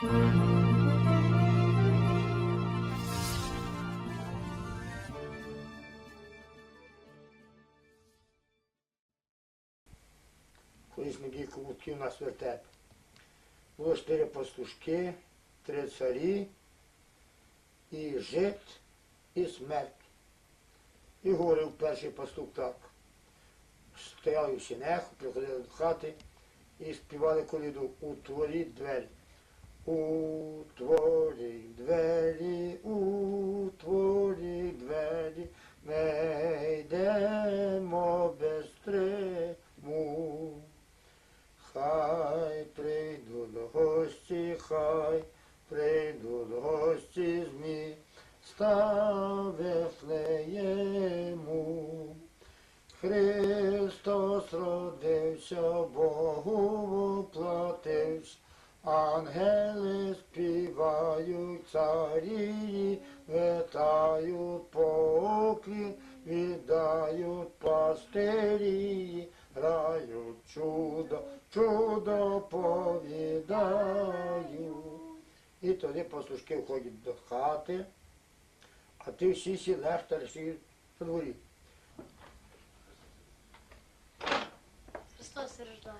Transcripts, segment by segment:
колись не колодків на вертеп. Було чотири пастушки, три царі, і жит, і смерть. І говорив перший пастух так. Стояли в сінях, приходили до хати і співали коліду «Утворіть двері». Утворіть двері, утворіть двері, ми йдемо без триму. Хай прийдуть гості, хай прийдуть гості з міста Вифлеєму. Христос родився, Богу воплотився, ангели співають, царі витають поклін, віддають пастирі, грають чудо, чудо повідають. І тоді послушки входять до хати, а ти всі сі лехтар всі по дворі. Христос рождає.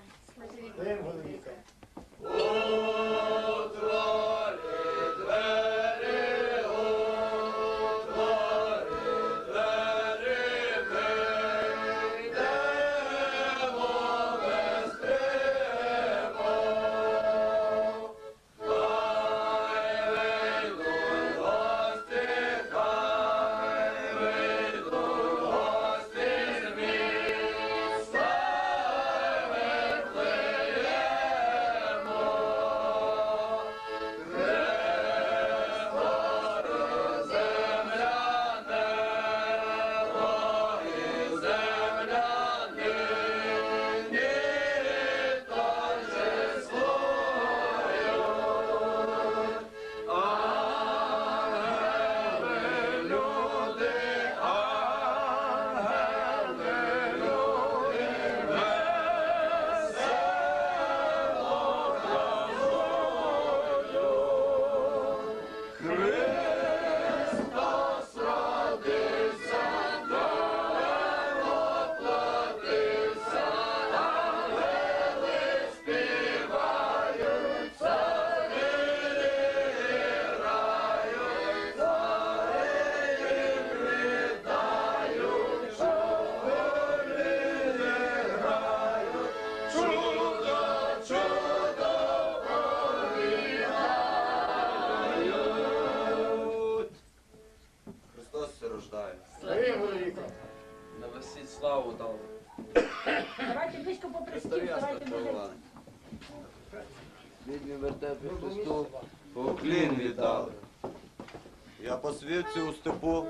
Я по світці у степу,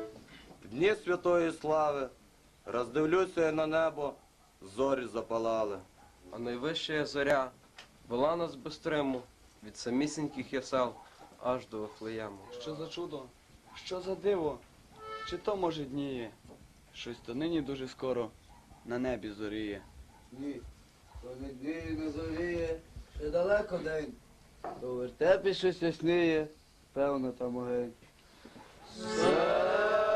в дні святої слави, роздивлюся я на небо, зорі запалали. А найвища зоря вела нас без триму від самісіньких ясел аж до Вифлеєму. Що за чудо? Що за диво? Чи то може дніє? Щось то нині дуже скоро на небі зоріє. Ні, то не діє, не зоріє, ще далеко день. То в вертепі щось ясніє, певно там огень. Sir.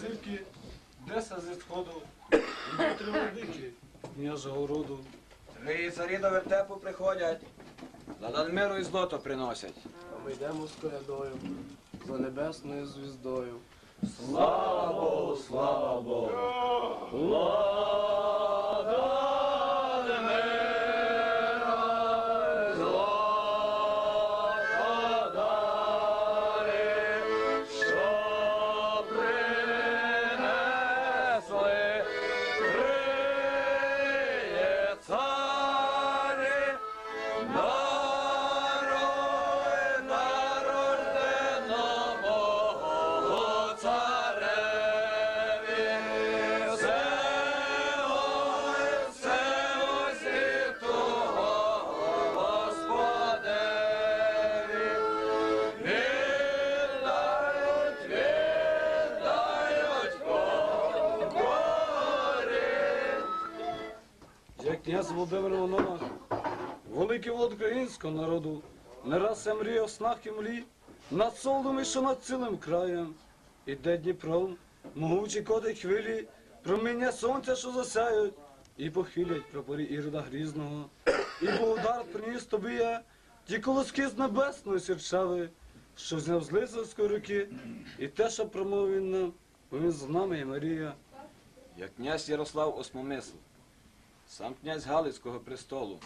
За зірки, деса зі сходу, три владики, княжого роду. Три царі до вертепу приходять, на Данмиру і злото приносять. А ми йдемо з колядою, за небесною звіздою. Слава Богу, слава Богу. Влада як князь Володимир Монах, великий волод українського народу, не раз я мріяв снах і млі, над солдом і що над цілим краєм. Іде Дніпром, могучі коти хвилі, проміння сонця, що засяють, і похилять прапорі Ірода Грізного. І Богдар приніс тобі я ті колоски з небесної сірчави, що зняв з лицарської руки, і те, що промовив він нам, бо він з нами є Марія. як князь Ярослав Осмомисл, сам князь Галицького престолу.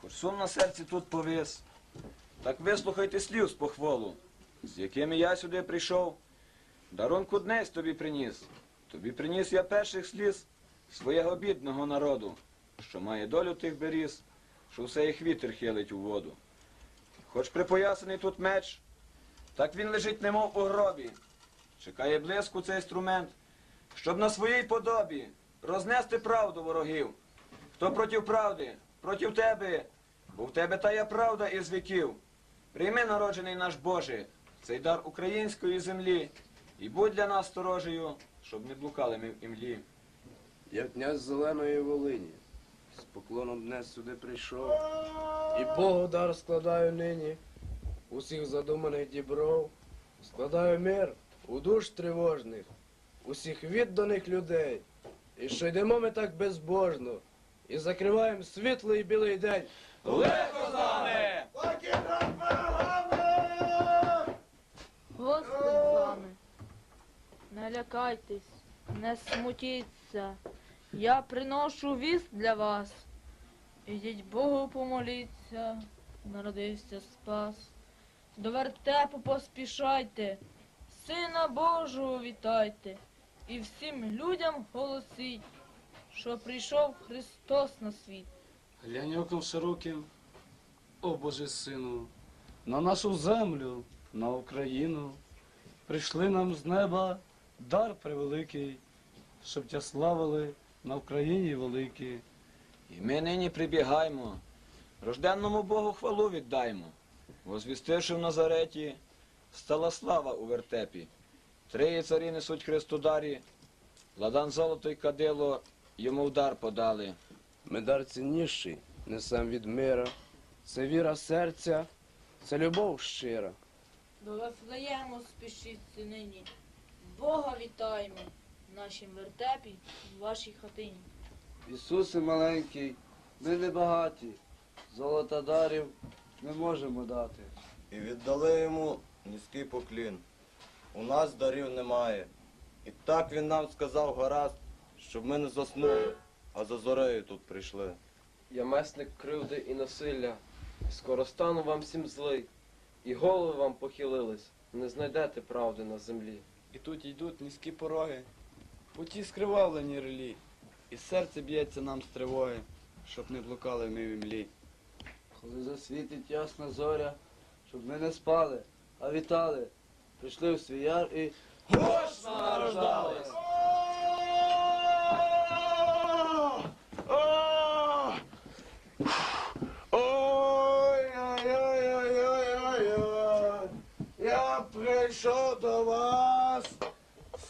Хоч сум на серці тут повис, так вислухайте слів з похвалу, з якими я сюди прийшов. Дарунку днесь тобі приніс. Тобі приніс я перших сліз свого бідного народу, що має долю тих беріз, що все їх вітер хилить у воду. Хоч припоясаний тут меч, так він лежить немов у гробі. Чекає блиску цей інструмент, щоб на своїй подобі рознести правду ворогів. Хто проти правди, проти тебе, бо в тебе та є правда із віків. Прийми, народжений наш Боже, цей дар української землі, і будь для нас сторожею, щоб не блукали ми в імлі. Я князь Зеленої Волині, з поклоном днес сюди прийшов. І Богу дар складаю нині, усіх задуманих дібров, складаю мир у душ тривожних, усіх відданих людей. І що йдемо ми так безбожно, і закриваємо світлий білий день. Легко з нами! Господь з вами. Не лякайтесь, не смутіться. Я приношу віст для вас. Ідіть Богу помоліться, народився спас. До вертепу поспішайте, Сина Божого вітайте, і всім людям голосіть, що прийшов Христос на світ. Глянь оком широким, о Боже Сину, на нашу землю, на Україну. Прийшли нам з неба дар превеликий, щоб тя славили на Україні великій. І ми нині прибігаємо, рожденному Богу хвалу віддаймо. Возвістивши в Назареті, стала слава у вертепі. Три царі несуть Христодарі, ладан золото й кадило йому в дар подали. Ми дар цінніший, несем від мира. Це віра серця, це любов щира. До Вифлеєму спішіться нині. Бога вітаємо в нашім вертепі, в вашій хатині. Ісусе маленький, ми не багаті, золота дарів не можемо дати. І віддали йому низький поклін. У нас дарів немає. І так він нам сказав гаразд, щоб ми не заснули, а за зорею тут прийшли. Я месник кривди і насилля, скоро стану вам всім злий, і голови вам похилились, не знайдете правди на землі. І тут йдуть низькі пороги, путі скривавлені релі, і серце б'ється нам з тривоги, щоб не блукали ми в імлі. Коли засвітить ясна зоря, щоб ми не спали, а вітали. Прийшли в свій яр і Гучно нарождались! Прийшов до вас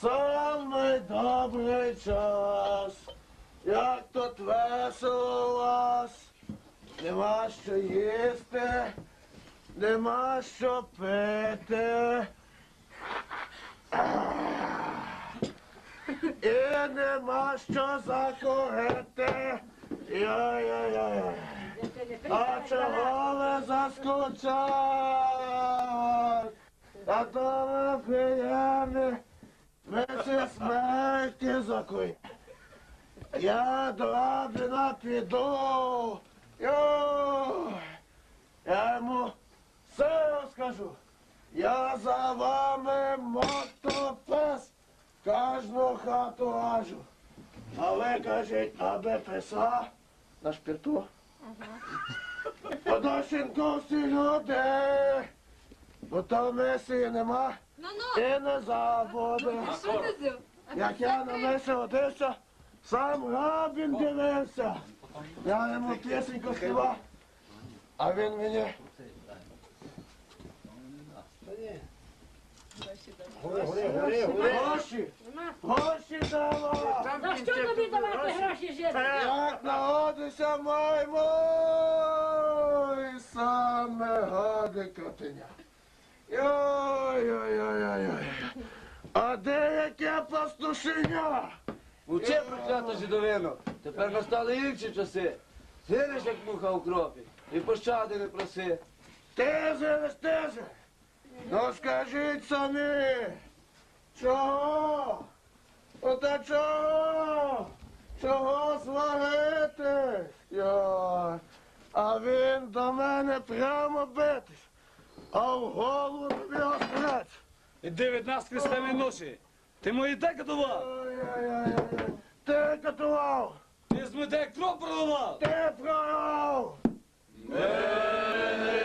самий добрий час. Як тут весело у вас, нема що їсти, нема що пити. І нема що закурити. Йой-йой-йой. А чого ви заскучали? Та то ви приємні, ви смерті закуй. Я до Абіна піду. Я йому все розкажу. Я за вами мотопес, кожну хату гажу. А ви кажіть, аби писа на шпирту. Подощенко всі люди, бо то мисії нема і не забуде. Як я на мисі одився, сам Рабін дивився. Я йому пісеньку співав, а він мені Гори, гори, гори, гори. Гроші! Гроші дала! За що тобі давати гроші жити? Як нагодися маємо, і саме гади котеня. Йой-йой-йой-йой. А де яке пастушеня? Учи проклято жидовину, тепер настали інші часи. Гинеш, як муха у кропі, і пощади не проси. Теже, не стеже. Ну скажіть самі, чого? Ота чого? Чого сваритись? Йой. А він до мене прямо битись, а в голову тобі острать. Іди від нас крестові ноші. Ти мої те катував? Ти катував, Ти з мене кров проливав. ти програв. глубокій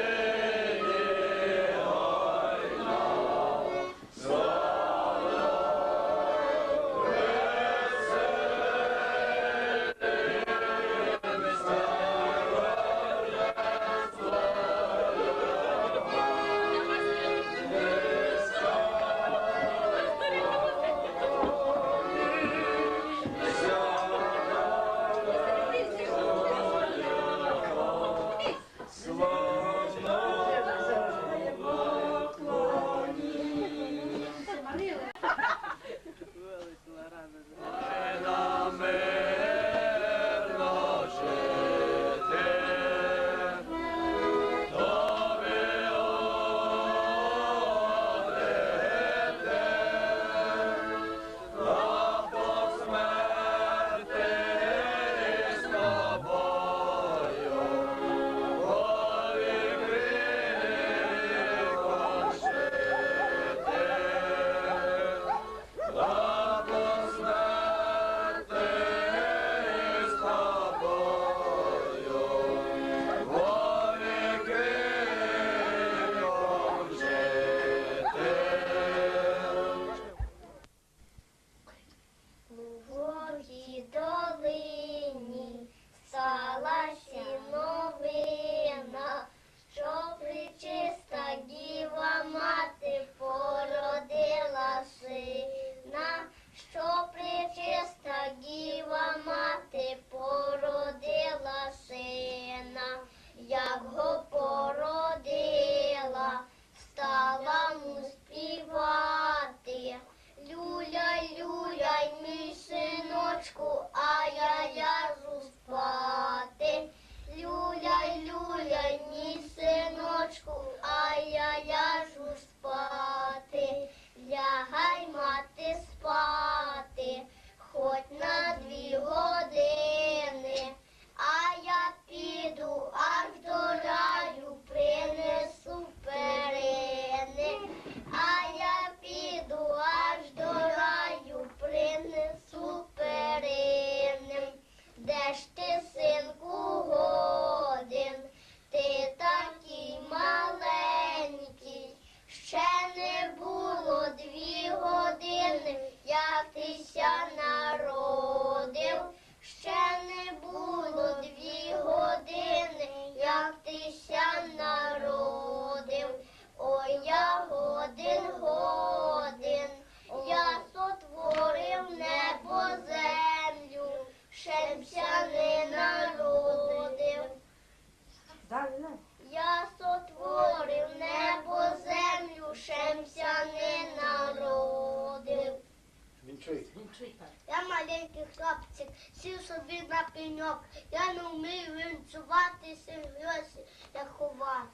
сів собі на пеньок. Я не вмію вінчуватися гроші, як ховати.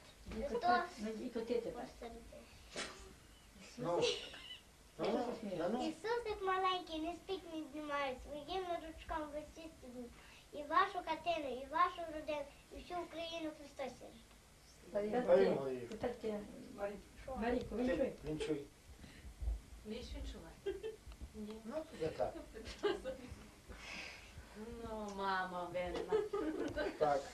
Ну, ну. Ісусик маленький, не спить, не знімає, своїми ручками висіть і вашу хатину, і вашу родину, і всю Україну Христос. Марійко, він чує. Він чує. Вмієш він чувати? Ну, я так. não, mama, Benma.